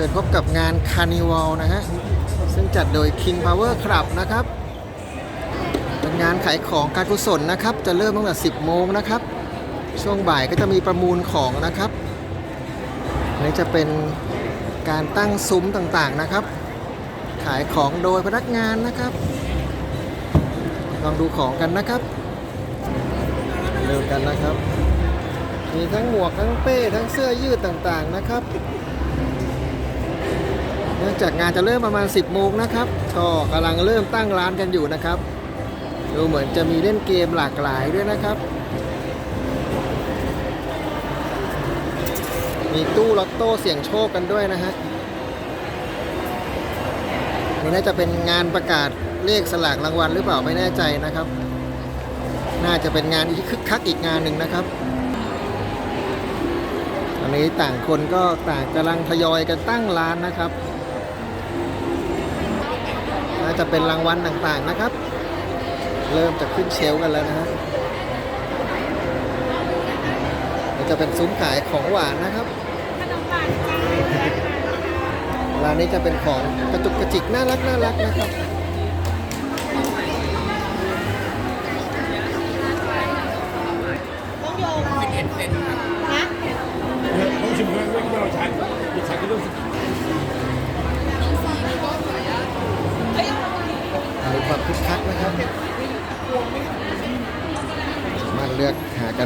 ชิญพบกับงานคาร์นิวัลนะฮะ ซึ่งจัดโดย King Power Club นะครับ เป็นงานขายของการกุศลนะครับ จะเริ่มตั้งแต่ 10 โมงนะครับ ช่วงบ่ายก็จะมีประมูลของนะครับนนี้จะเป็นการตั้งซุ้มต่างๆนะครับ ขายของโดยพนักงานนะครับ ลองดูของกันนะครับ เริ่มกันนะครับ มีทั้งหมวกทั้งเป้ทั้งเสื้อยืดต่างๆนะครับ เนื่องจากงานจะเริ่มประมาณ 10 โมงนะครับ ก็กำลังเริ่มตั้งร้านกันอยู่นะครับ ดูเหมือนจะมีเล่นเกมหลากหลายด้วยนะครับ มีตู้ลอตโต้เสี่ยงโชคกันด้วยนะฮะนี่น่าจะเป็นงานประกาศเลขสลากรางวัลหรือเปล่าไม่แน่ใจนะครับ น่าจะเป็นงานที่คึกคักอีกงานหนึ่งนะครับอันนี้ต่างคนก็ต่างกำลังทยอยกันตั้งร้านนะครับ น่าจะเป็นรางวัลต่างๆนะครับ เริ่มจะขึ้นเชลกันแล้วนะฮะจะเป็นซุ้มขายของหวานนะครับร้านนี้จะเป็นของกระจุกกระจิกน่ารักน่ารักนะครับ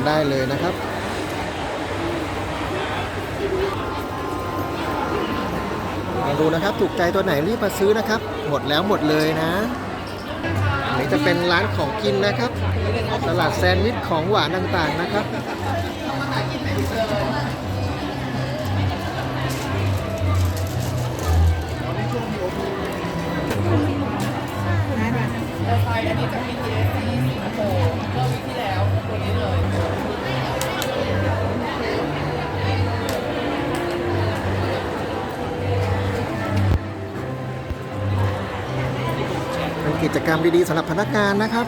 กันได้เลยนะครับมาดูนะครับถูกใจตัวไหนรีบมาซื้อนะครับ หมดแล้วหมดเลยนะอันนี้จะเป็นร้านของกินนะครับตลาดแซนด์วิชของหวานต่างๆนะครับ รมดีๆสำหรับพนักงานนะครับ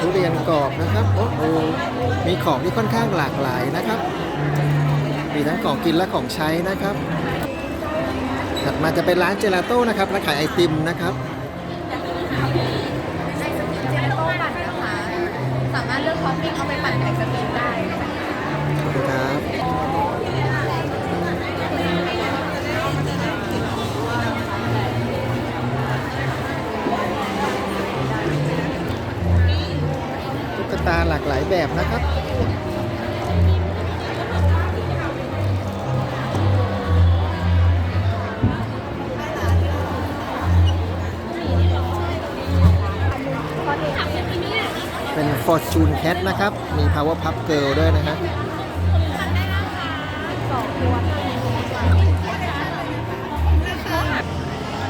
ทุเรียนกรอบนะครับโอ้โหมีของที่ค่อนข้างหลากหลายนะครับ มีทั้งของกินและของใช้นะครับถัดมาจะเป็นร้านเจลาโต้นะครับร้านขายไอติมนะครับ สามารถเลือกท็อปปิ้งเอาไปปั่นไอศกรีมได้ขอบคุณครับตุ๊กตาหลากหลายแบบนะครับ Fortune Cat นะครับ มี Power Puff Girl ด้วยนะฮะ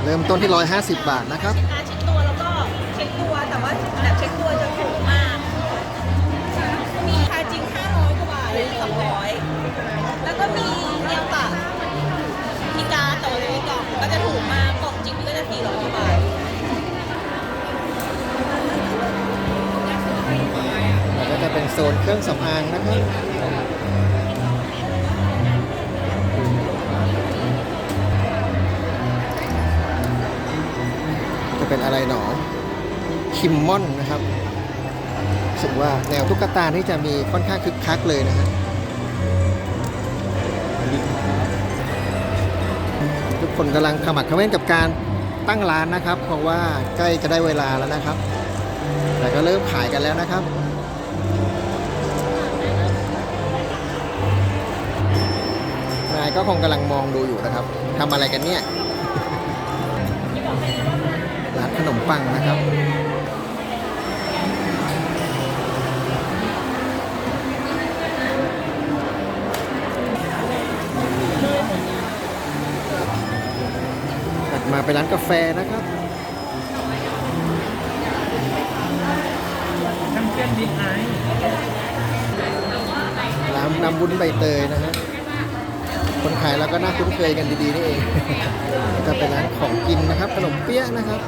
เริ่มต้นที่ 150 บาทนะครับ เช็คตัวแล้วก็เช็คตัวแต่ว่าแบบเช็คตัว โซนเครื่องสำอางนะครับจะเป็นอะไรหนอคิมมอนนะครับรู้สึกว่าแนวตุ๊กตานี่จะมีค่อนข้างคึกคักเลยนะฮะทุกคนกำลังขมักขม้นกับการตั้งร้านนะครับ เพราะว่าใกล้จะได้เวลาแล้วนะครับ แต่ก็เริ่มขายกันแล้วนะครับายก็คงกำลังมองดูอยู่นะครับทำอะไรกันเนี่ยร้านขนมปังนะครับถัดมาเป็นร้านกาแฟนะครับทำเส้นดีไอร้านนำวุ้นใบเตยนะฮะ คนขายเราก็น่าคุ้นเคยกันดีๆนี่เองจะเป็นร้านของกินนะครับ ขนมเปี๊ยะนะครับ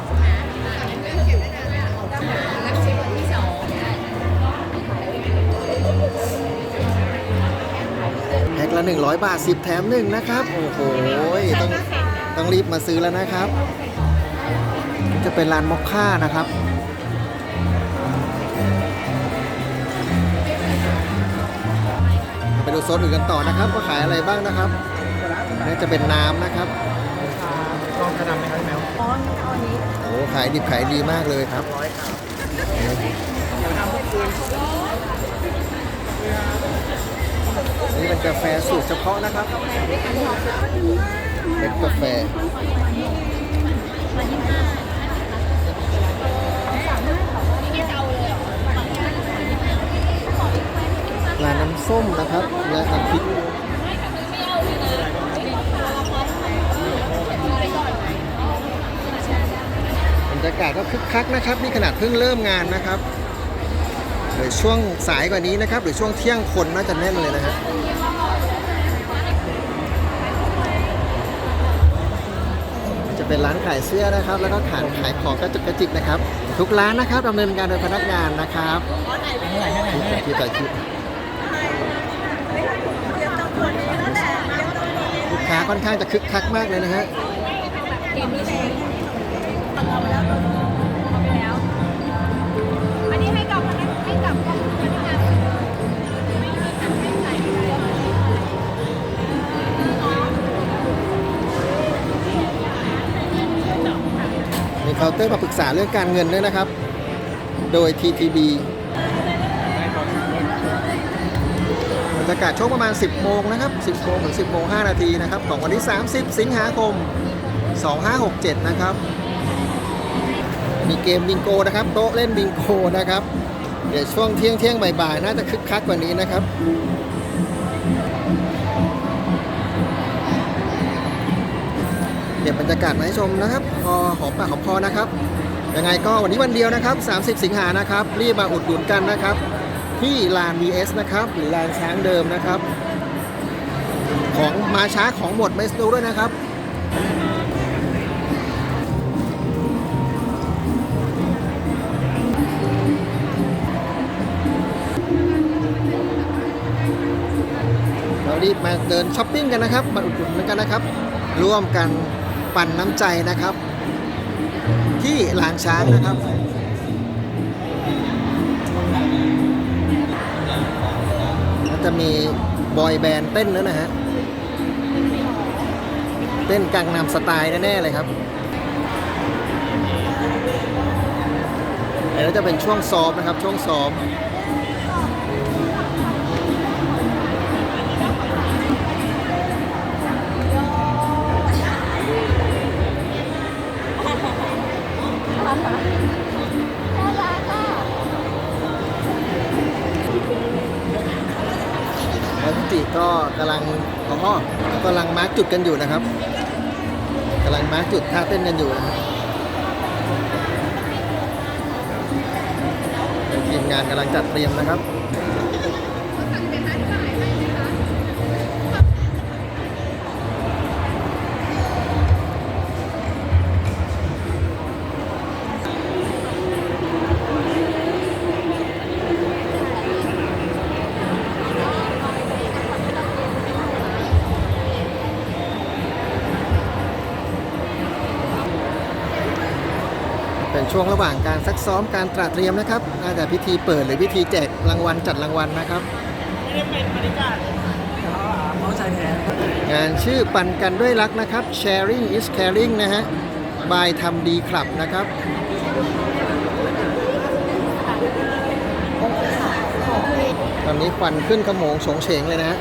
แพ็คละ 100 บาท 10 แถมหนึ่งนะครับ โอ้โหต้องต้องรีบมาซื้อแล้วนะครับ จะเป็นร้านมอคค่านะครับ ดูโซนอื่นกันต่อนะครับว่าขายอะไรบ้างนะครับนี่จะเป็นน้ำนะครับลองกระดำไหมครับพี่แมวอ๋อเอาอันนี้โอ้ขายดิบขายดีมากเลยครับร้อยครับนี่เป็นกาแฟสูตรเฉพาะนะครับเป็นกาแฟร้าน น้ำส้มนะครับ และน้ำพริกบรรยากาศก็คึกคักนะครับ นี่ขนาดเพิ่งเริ่มงานนะครับหรือช่วงสายกว่านี้นะครับ หรือช่วงเที่ยงคนน่าจะแน่นเลยนะฮะจะเป็นร้านขายเสื้อนะครับ แล้วก็ขายขายของกระจุกกระจิกนะครับ ทุกร้านนะครับดำเนินการโดยพนักงานนะครับที่ต่อคิวเดี๋ยวต้องคนนี้แล้วแหละเดี๋ยวต้อง ค้าค่อนข้างจะคึกคักมากเลยนะฮะเกมนี้เองอันนี้ให้กับให้กับพนักงาไม่มีหันไม่ใส่เลยมีเคาน์เตอร์มาปรึกษาเรื่องการเงินด้วยนะครับ โดย TTB รรยากาศช่วงประมาณ 10 โมงนะครับ 10 โมงถึง 10 โมง 5 นาทีนะครับ ของวันที่ 30 สิงหาคม 2567 นะครับ มีเกมบิงโกนะครับ โต๊ะเล่นบิงโกนะครับ เดี๋ยวช่วงเที่ยงเที่ยงบ่ายๆ น่าจะคึกคักกว่านี้นะครับเก็บบรรยากาศมาให้ชมนะครับ พอหอมปากหอมคอนะครับ ยังไงก็วันนี้วันเดียวนะครับ 30 สิงหานะครับ รีบมาอุดหนุนกันนะครับ ที่ลาน VS นะครับ หรือลานช้างเดิมนะครับ ของมาช้าของหมดไม่รู้ด้วยนะครับเรารีบมาเดินช้อปปิ้งกันนะครับ มาอุดหนุนกันนะครับ ร่วมกันปั่นน้ำใจนะครับ ที่ลานช้างนะครับ จะมีบอยแบนด์เต้นแล้วนะฮะ เต้นกังนำสไตล์แน่ๆเลยครับแล้วจะเป็นช่วงซ้อมนะครับ ช่วงซ้อม จิก็กำลังอ๋อกำลังมาร์กจุดกันอยู่นะครับกำลังมาร์กจุดท่าเต้นกันอยู่นะครับทีมงานกำลังจัดเตรียมนะครับ เป็นช่วงระหว่างการซักซ้อมการตระเตรียมนะครับน่าจะพิธีเปิดหรือพิธีแจกรางวัลจัดรางวัลนะครับเขาใช้แทนงานชื่อปันกันด้วยรักนะครับ sharing is caring นะฮะบายทำดีคลับนะครับตอนนี้ควันขึ้นขโมงโฉงเฉงเลยนะ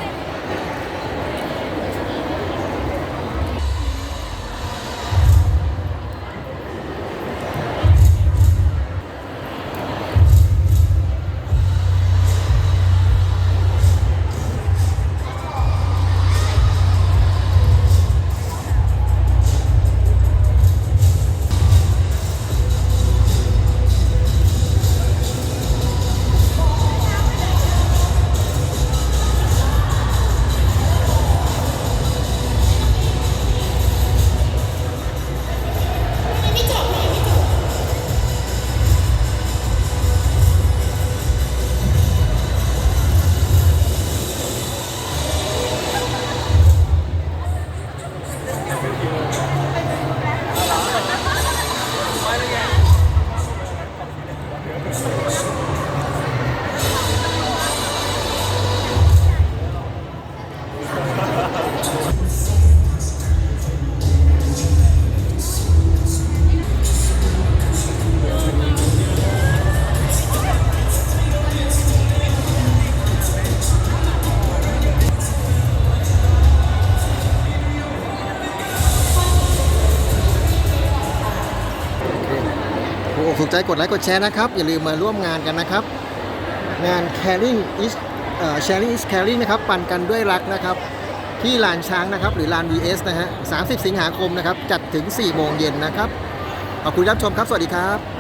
กอกถูกใจกดไลค์กดแชร์นะครับ อย่าลืมมาร่วมงานกันนะครับ งาน Caring is เอ่อ Sharing is Caring นะครับ ปันกันด้วยรักนะครับ ที่ลานช้างนะครับ หรือลาน VS นะฮะ 30 สิงหาคมนะครับ จัดถึง 4 โมงเย็นนะครับ ขอบคุณรับชมครับ สวัสดีครับ